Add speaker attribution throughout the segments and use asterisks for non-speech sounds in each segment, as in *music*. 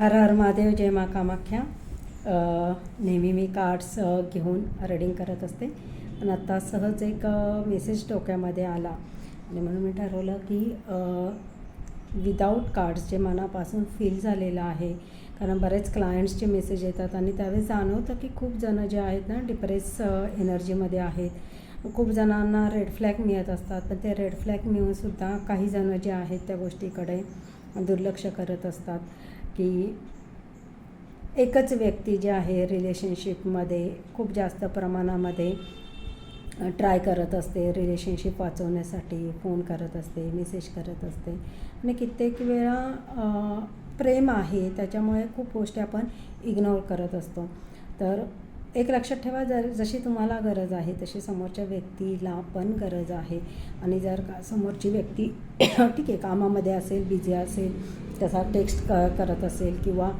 Speaker 1: हर हर महादेव जय मा कामाख्या. नेहमी मी कार्ड्स घेऊन रीडिंग करत असते. पण आत्ता सहज एक मेसेज डोक्यामध्ये आला. आणि म्हणून मी ठरवलं की विदाऊट कार्ड्स जे मनापासून फील झालेलं आहे कारण बरेच क्लायंट्सचे मेसेज येतात आणि त्यावेळेस जाणवतं की खूप जणं जे आहेत ना डिप्रेस एनर्जीमध्ये आहेत. खूप जणांना रेड फ्लॅग मिळत असतात पण ते रेड फ्लॅग मिळूनसुद्धा काही जणं जे आहेत त्या गोष्टीकडे दुर्लक्ष करत असतात. की एकच व्यक्ती जी आहे रिलेशनशिपमध्ये खूप जास्त प्रमाणामध्ये ट्राय करत असते रिलेशनशिप वाचवण्यासाठी फोन करत असते मेसेज करत असते. आणि कित्येक वेळा प्रेम आहे त्याच्यामुळे खूप गोष्टी आपण इग्नोर करत असतो. तर एक लक्षात ठेवा जर जशी तुम्हाला गरज आहे तशी समोरच्या व्यक्तीला पण गरज आहे. आणि जर का समोरची व्यक्ती *coughs* ठीक आहे कामामध्ये असेल बिझी असेल तसा टेक्स्ट क करत असेल किंवा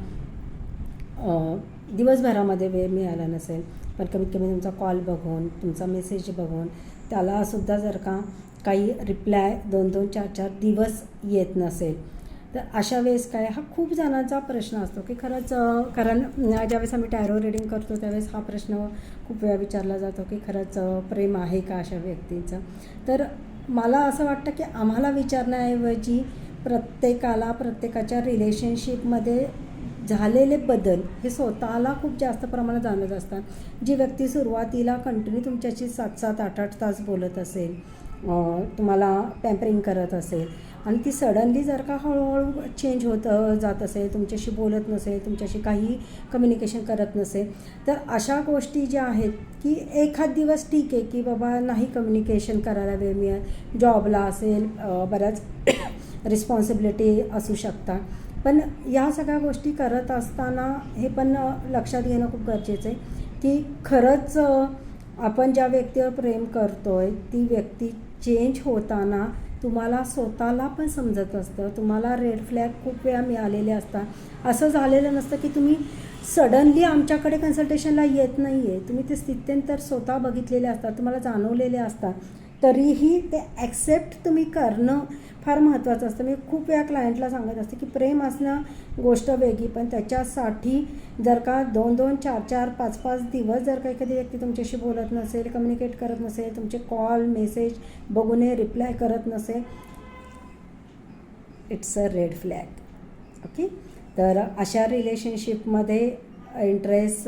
Speaker 1: दिवसभरामध्ये वेळ मिळाला नसेल पण कमीत कमी तुमचा कॉल बघून तुमचा मेसेज बघून त्यालासुद्धा जर का काही रिप्लाय दोन दोन चार चार दिवस येत नसेल तर अशा वेळेस काय हा खूप जणांचा प्रश्न असतो की खरंच कारण ज्यावेळेस आम्ही टॅरो रिडिंग करतो त्यावेळेस हा प्रश्न खूप वेळा विचारला जातो की खरंच प्रेम आहे का अशा व्यक्तीचं? तर मला असं वाटतं की आम्हाला विचारण्याऐवजी प्रत्येकाला प्रत्येकाच्या रिलेशनशिपमध्ये झालेले बदल हे स्वतःला खूप जास्त प्रमाणात जाणत असतात. जी व्यक्ती सुरुवातीला कंटिन्यू तुमच्याशी सात सात आठ आठ तास बोलत असेल तुम्हाला पॅम्परिंग करत असेल आणि ती सडनली जर का हळूहळू चेंज होत जात असेल तुमच्याशी बोलत नसेल तुमच्याशी काही कम्युनिकेशन करत नसेल तर अशा गोष्टी ज्या आहेत की एखाद दिवस ठीक आहे की बाबा नाही कम्युनिकेशन करायला वेळ मिळेल जॉबला असेल बऱ्याच *coughs* रिस्पॉन्सिबिलिटी असू शकतात. पण या सगळ्या गोष्टी करत असताना हे पण लक्षात घेणं खूप गरजेचं आहे की खरंच आपण ज्या व्यक्तीवर प्रेम करतो आहे ती व्यक्ती चेंज होताना तुम्हाला स्वतःला पण समजत असतं तुम्हाला रेड फ्लॅग खूप वेळा मिळालेले असतात. असं झालेलं नसतं की तुम्ही सडनली आमच्याकडे कन्सल्टेशनला येत नाही आहे तुम्ही ते स्थित्यंतर स्वतः बघितलेले असतात तुम्हाला जाणवलेले असतात. तरीही ते ॲक्सेप्ट तुम्ही करणं फार महत्त्वाचं असतं. मी खूप वेळा क्लायंटला सांगत असते की प्रेम असणं गोष्ट वेगळी पण त्याच्यासाठी जर का दोन दोन चार चार पाच पाच दिवस जर का एखादी व्यक्ती तुमच्याशी बोलत नसेल कम्युनिकेट करत नसेल तुमचे कॉल मेसेज बघून रिप्लाय करत नसेल it's a red flag okay तर अशा रिलेशनशिपमध्ये इंटरेस्ट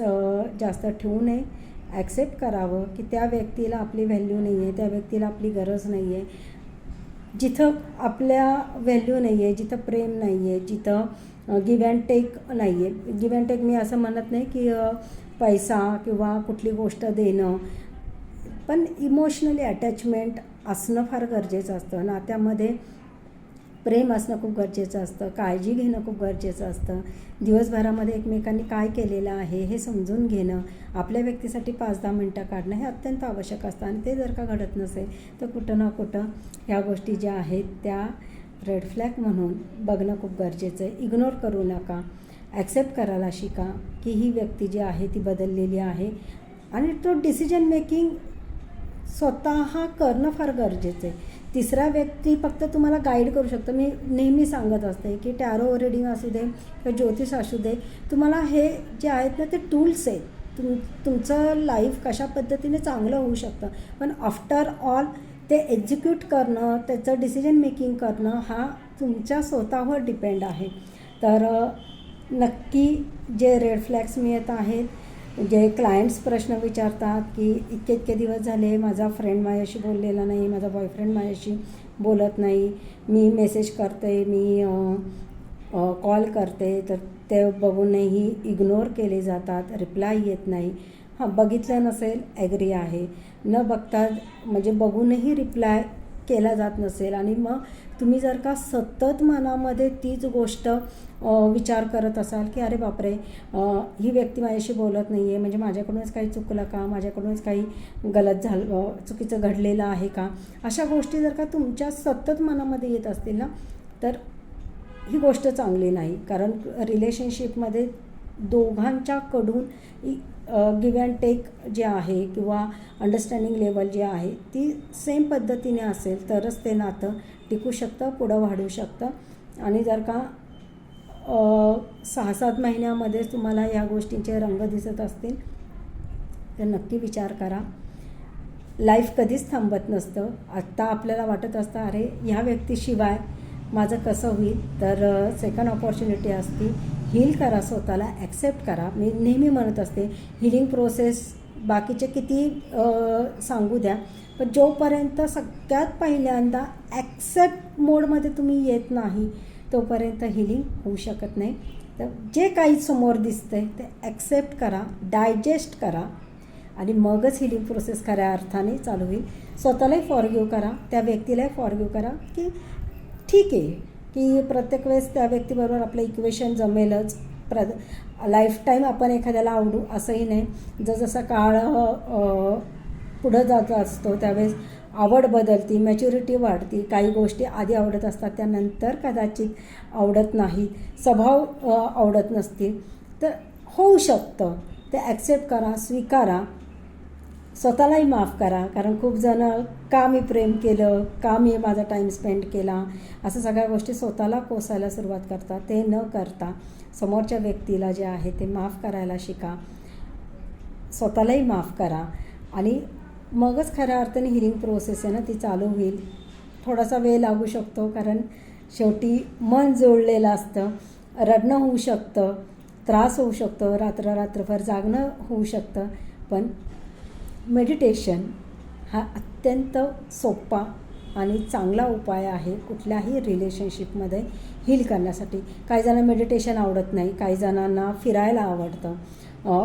Speaker 1: जास्त ठेवू नये. ॲक्सेप्ट करावं की त्या व्यक्तीला आपली व्हॅल्यू नाही आहे त्या व्यक्तीला आपली गरज नाही आहे जिथं आपल्या व्हॅल्यू नाही आहे जिथं प्रेम नाही आहे जिथं गिव अँड टेक नाही आहे गिव अँड टेक मी असं म्हणत नाही की पैसा किंवा कुठली गोष्ट देणं. पण इमोशनली अटॅचमेंट असणं फार गरजेचं असतं. नात्यामध्ये प्रेम असणं खूप गरजेचं असतं काळजी घेणं खूप गरजेचं असतं. दिवसभरामध्ये एकमेकांनी काय केलेलं आहे हे समजून घेणं आपल्या व्यक्तीसाठी पाच दहा मिनटं काढणं हे अत्यंत आवश्यक असतं आणि ते जर का घडत नसेल तर कुठं ना कुठं ह्या गोष्टी ज्या आहेत त्या रेड फ्लॅग म्हणून बघणं खूप गरजेचं आहे. इग्नोर करू नका. ॲक्सेप्ट करायला शिका की ही व्यक्ती जी आहे ती बदललेली आहे आणि तो डिसिजन मेकिंग स्वतः करणं फार गरजेचं आहे. तिसरा व्यक्ती फक्त तुम्हाला गाईड करू शकतो. मी नेहमी सांगत असते की टॅरो रिडिंग असू दे किंवा ज्योतिष असू दे तुम्हाला हे जे आहेत ना ते टूल्स आहेत. तुम तुमचं लाईफ कशा पद्धतीने चांगलं होऊ शकतं. पण आफ्टर ऑल ते एक्झिक्यूट करणं त्याचं डिसिजन मेकिंग करणं हा तुमच्या स्वतःवर डिपेंड आहे. तर नक्की जे रेड फ्लॅग्स मिळत आहेत जे क्लायंट्स प्रश्न विचारतात की इतके इतके दिवस झाले माझा फ्रेंड माझ्याशी बोललेला नाही माझा बॉयफ्रेंड माझ्याशी बोलत नाही. मी मेसेज करते मी कॉल करते. तर ते बघूनही इग्नोर केले जातात रिप्लाय येत नाही. हां बघितलं नसेल ॲग्री आहे. न बघता म्हणजे बघूनही रिप्लाय केला जात नसेल आणि मग तुम्ही जर का सतत मनामध्ये तीच गोष्ट विचार करत असाल की अरे बापरे ही व्यक्ती माझ्याशी बोलत नाही आहे म्हणजे माझ्याकडूनच काही चुकलं का? माझ्याकडूनच काही गलत झालं चुकीचं घडलेलं आहे का? अशा गोष्टी जर का तुमच्या सतत मनामध्ये येत असतील ना तर ही गोष्ट चांगली नाही. कारण रिलेशनशिपमध्ये दोघांच्याकडून गिव अँड टेक जे आहे किंवा अंडरस्टँडिंग लेवल जे आहे ती सेम पद्धतीने असेल तरच ते नातं टिकू शकतं पुढं वाढू शकतं. आणि जर का सहा सात महिन्यामध्येच तुम्हाला ह्या गोष्टींचे रंग दिसत असतील तर नक्की विचार करा. लाईफ कधीच थांबत नसतं. आत्ता आपल्याला वाटत असतं अरे ह्या व्यक्तीशिवाय माझं कसं होईल? तर सेकंड ऑपॉर्च्युनिटी असते. हील करा स्वतःला ॲक्सेप्ट करा. मी नेहमी म्हणत असते हिलिंग प्रोसेस बाकीचे किती सांगू द्या. पण जोपर्यंत सगळ्यात पहिल्यांदा ॲक्सेप्ट मोडमध्ये तुम्ही येत नाही तोपर्यंत हिलिंग होऊ शकत नाही. तर जे काही समोर दिसतंय ते ॲक्सेप्ट करा डायजेस्ट करा आणि मगच हिलिंग प्रोसेस खऱ्या अर्थाने चालू होईल. स्वतःलाही फॉरगिव करा त्या व्यक्तीलाही फॉरगिव करा की ठीक आहे की प्रत्येक वेळेस त्या व्यक्तीबरोबर आपलं इक्वेशन जमेलच. प्र लाईफटाईम आपण एखाद्याला आवडू असंही नाही. जसजसा काळ पुढं जात असतो त्यावेळेस आवड बदलती मॅच्युरिटी वाढती काही गोष्टी आधी आवडत असतात त्यानंतर कदाचित आवडत नाहीत स्वभाव आवडत नसतील. तर होऊ शकतं. ते ॲक्सेप्ट करा स्वीकारा. स्वतःलाही माफ करा. कारण खूप जण का मी प्रेम केलं? का मी माझा टाईम स्पेंड केला? असं सगळ्या गोष्टी स्वतःला कोसायला सुरुवात करतात. ते न करता समोरच्या व्यक्तीला जे आहे ते माफ करायला शिका. स्वतःलाही माफ करा. आणि मगच खऱ्या अर्थाने हिलिंग प्रोसेस आहे ना ती चालू होईल. थोडासा वेळ लागू शकतो कारण शेवटी मन जोडलेलं असतं. रडणं होऊ शकतं त्रास होऊ शकतो रात्र रात्रभर जागणं होऊ शकतं. पण मेडिटेशन हा अत्यंत सोपा आणि चांगला उपाय आहे कुठल्याही रिलेशनशिपमध्ये हील करण्यासाठी. काही जणांना मेडिटेशन आवडत नाही काही जणांना फिरायला आवडतं.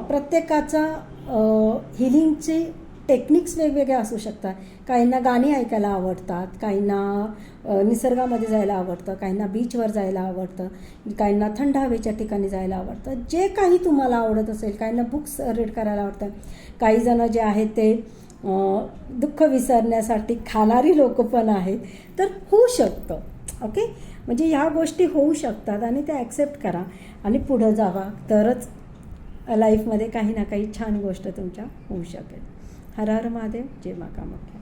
Speaker 1: प्रत्येकाचा हिलिंगची टेक्निक्स वेगवेगळ्या असू शकतात. काहींना गाणी ऐकायला आवडतात काहींना निसर्गामध्ये जायला आवडतं काहींना बीचवर जायला आवडतं काहींना थंड हवेच्या ठिकाणी जायला आवडतं. जे काही तुम्हाला आवडत असेल काहींना बुक्स रीड करायला आवडतं. काही जणं जे आहेत ते दुःख विसरण्यासाठी खाणारी लोक पण आहेत. तर होऊ शकतं ओके? म्हणजे ह्या गोष्टी होऊ शकतात आणि त्या ॲक्सेप्ट करा आणि पुढं जावा. तरच लाईफमध्ये काही ना काही छान गोष्ट तुमच्या होऊ शकेल. हर हर महादेव जय मा कामाख्या